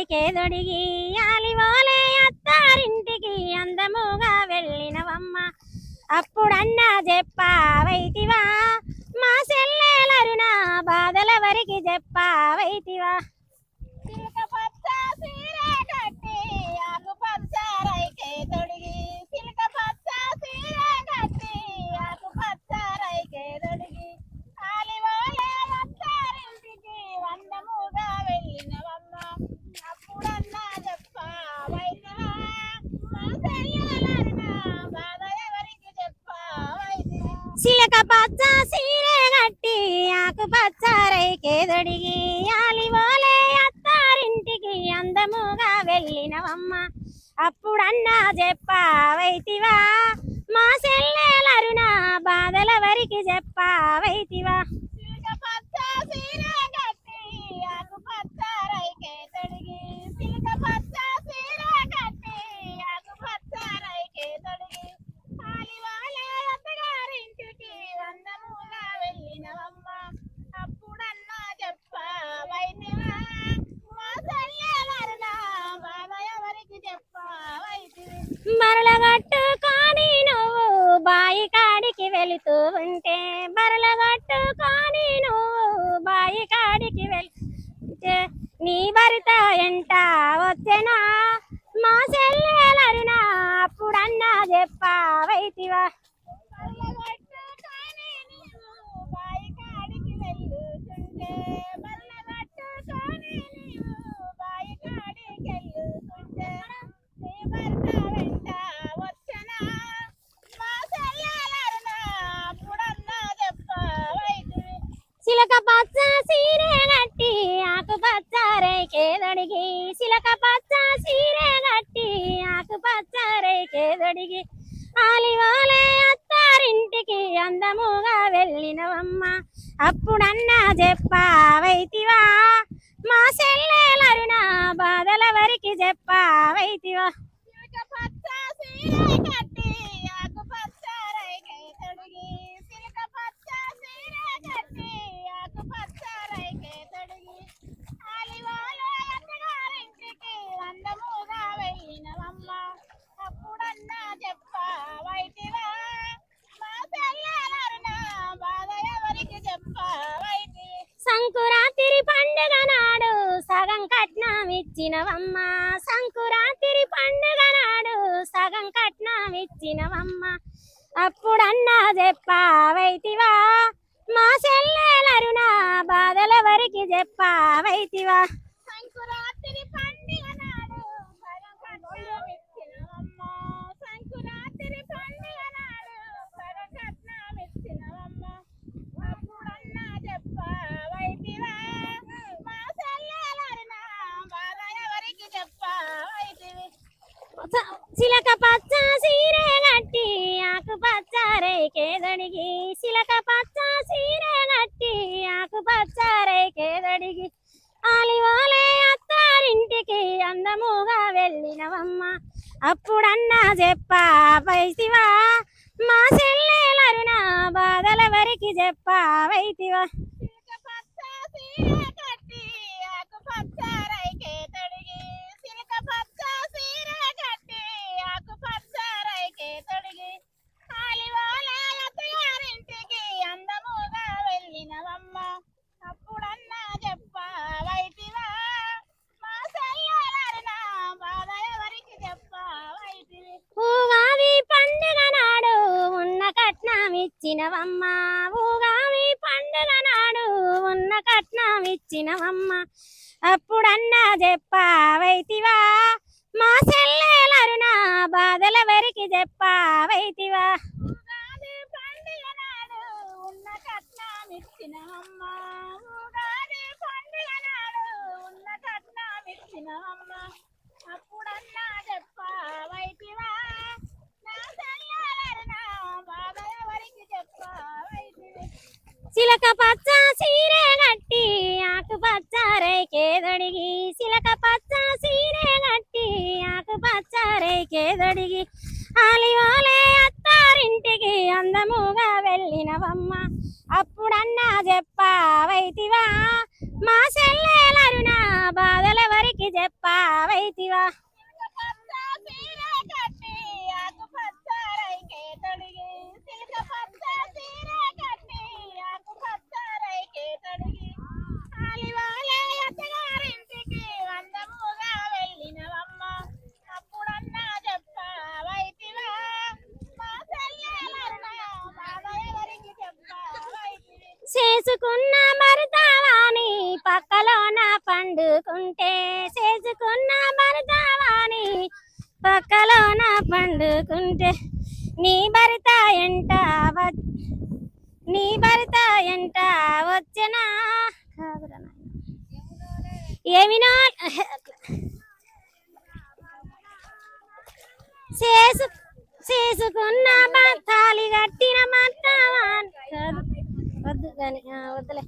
పచ్చారైకే దొడిగి ఆలివోలే అత్తారింటికి అందముగా వెళ్ళినవమ్మ. అప్పుడన్నా చెప్పావై మా సెల్లెలరున బాధల వరికి చెప్పావైతివా చిలక పచ్చ సీర కట్టి ఆకు పచ్చ రైకే తొడిగి చిలక పచ్చ సీర కట్టి ఆకు పచ్చ రైకే తొడిగి ఆలివాలే అత్తారింటికి వందముగా వెళ్ళినవమ్మ అప్పుడన్నా చెప్పా వైద్యవా మా చెయ్యాలన్న బాధ ఎవరికి చెప్పా వైద్యవా చిలక పచ్చ సీరే కట్టి ఆకు పచ్చ రైకే ఆలివోలే అత్తారింటికి అందముగా వెళ్ళినవమ్మ. అప్పుడన్నా చెప్పావైతివా మా సెల్లెలరునా బాధల వరికి చెప్పావైతివా చిలక పచ్చ సీర కట్టి ఆకు పచ్చ రైకే తొడిగి చిలక పచ్చ సీర కట్టి ఆకు పచ్చ రైకే తొడిగి ఆలివాలే అత్తగారింటికి వందముగా వెళ్ళినవమ్మ అప్పుడన్నా చెప్పా వైద్యవా మా సయ్యలరున బాధ ఎవరికి చెప్పా బరలగట్టు కానీ నువ్వు బాయి కాడికి వెళుతూ ఉంటే బరలగట్టు కానీ నువ్వు బాయి కాడికి వెళ్తే నీ భర్త ఎంట వచ్చెనా? మా చెల్లెలరినా అప్పుడన్నా చెప్పావైతివా బల్లగట్టుకొని నీవు బాయి కాడికి వెళ్ళుతుంటే బల్లగట్టుకొని నీవు బాయి కాడికి వెళ్ళుతుంటే నీ భర్త వెంట వచ్చనా మా చెల్లెలరునా అప్పుడన్నా చెప్పవైతివి చిలక పచ్చ సీరే కట్టి ఆకు పచ్చ చిలక పచ్చ సీరే కట్టి ఆకు పచ్చ రేకే ఆలివాలే అత్తారింటికి అందముగా వెళ్ళినవమ్మ. అప్పుడన్నా చెప్పావైతివా మా సెల్లెలరున బాధల వరికి చెప్పావైతివా చిలక పచ్చ సీర కట్టి ఆకు పచ్చ రైకే తొడిగి చిలక పచ్చ సీర కట్టి ఆకు పచ్చ రైకే తొడిగి ఆలివాలే అత్తగారింటికి అందముగా వెళ్ళినవమ్మ అప్పుడన్నా చెప్పా వైటివా మా చెల్లెలరునా బాధ ఎవరికి చెప్పా వైటివి సంకురాతిరి పండుగ నాడు సగం కట్నం ఇచ్చినవమ్మ పండుగ నాడు సగం కట్నం ఇచ్చినవమ్మ అప్పుడన్నా చెప్పావైతివా. మా సెల్లెలరునా బాధల వరికి చెప్పావైతివా సంకురాత్రి పండుగ నాడు సగం కట్నం ఇచ్చినవమ్మ సంకురాత్రి పండుగ నాడు సగం కట్నం ఇచ్చినవమ్మ అప్పుడన్నా చెప్పా వైతివా మా చెల్లెలరునా బాధ ఎవరికి చెప్పా వైతివి చ- చిలక పచ్చ సీరే కట్టి ఆకు పచ్చ రేకే చిలక పచ్చ సీరే గట్టి ఆకు పచ్చ రేకే దడిగి. ఆలివాలే అత్తారింటికి అందముగా వెళ్ళినవమ్మ. అప్పుడన్నా చెప్పా వైతివా మా సెల్లెలరునా బాధల వరికి చెప్పా వైతివా చిలక పచ్చ సీర కట్టి ఆకు పచ్చ రైకే తొడిగి చిలక పచ్చ సీర కట్టి ఆకు పచ్చ రైకే తొడిగి ఆలివాలే అత్తగారింటికి అందముగా వెళ్ళినవమ్మ అప్పుడన్నా చెప్పా వైటివా మా చెల్లెలరునా బాధ ఎవరికి చెప్పా వైటివి ఊగావి పండుగ నాడు ఉన్న కట్నం ఇచ్చినవమ్మ ఉగాది పండుగ నాడు ఉన్న కట్నం ఇచ్చినవమ్మ. అప్పుడన్నా చెప్పావైతివా మా సెల్లెలరునా బాధల వరికి చెప్పావైతివా ఉగాది పండుగ నాడు ఉన్న కట్నం ఇచ్చినవమ్మ. ఉగాది పండుగ నాడు ఉన్న కట్నం ఇచ్చినవమ్మ. అప్పుడన్నా చెప్పా వైటివా నా చెల్లెలరునా బాధ ఎవరికి చెప్పా వైటివి చిలక పచ్చ సీరే కట్టి ఆకు పచ్చ రేకే దొడిగి చిలక పచ్చ సీరే కట్టి ఆకు పచ్చ రేకే దొడిగి ఆలివాలే అత్తారింటికి అందముగా వెళ్ళినవమ్మ అప్పుడన్నా చెప్పావైతివా మా సెల్లెలరునా బాధల వరికి చెప్పా వైతివా పచ్చ సీర కట్టి ఆకు పచ్చ రైకే తొడిగి సిల్క పచ్చ సీర కట్టి ఆకు పచ్చ రైకే తొడిగి ఆలివాలే అత్తగారింటికి వందముగా వెళ్ళినవమ్మ అప్పుడన్నా చెప్పవైతివా మా చెల్లెలన్నా మాదెవరికి చెప్పవైతివి చేసుకున్న మరుతావాని పక్కలోన పండుకుంటే? చేసుకున్న మరుతావాని పక్కలోన పండుకుంటే? నీ భర్త ఎంట నీ భర్త ఎంట వచ్చినా? కాదురా ఏమినో చేసు చేసుకున్న తాలి కట్టిన మత్తవాన్ വെറുതെ വെറുതെ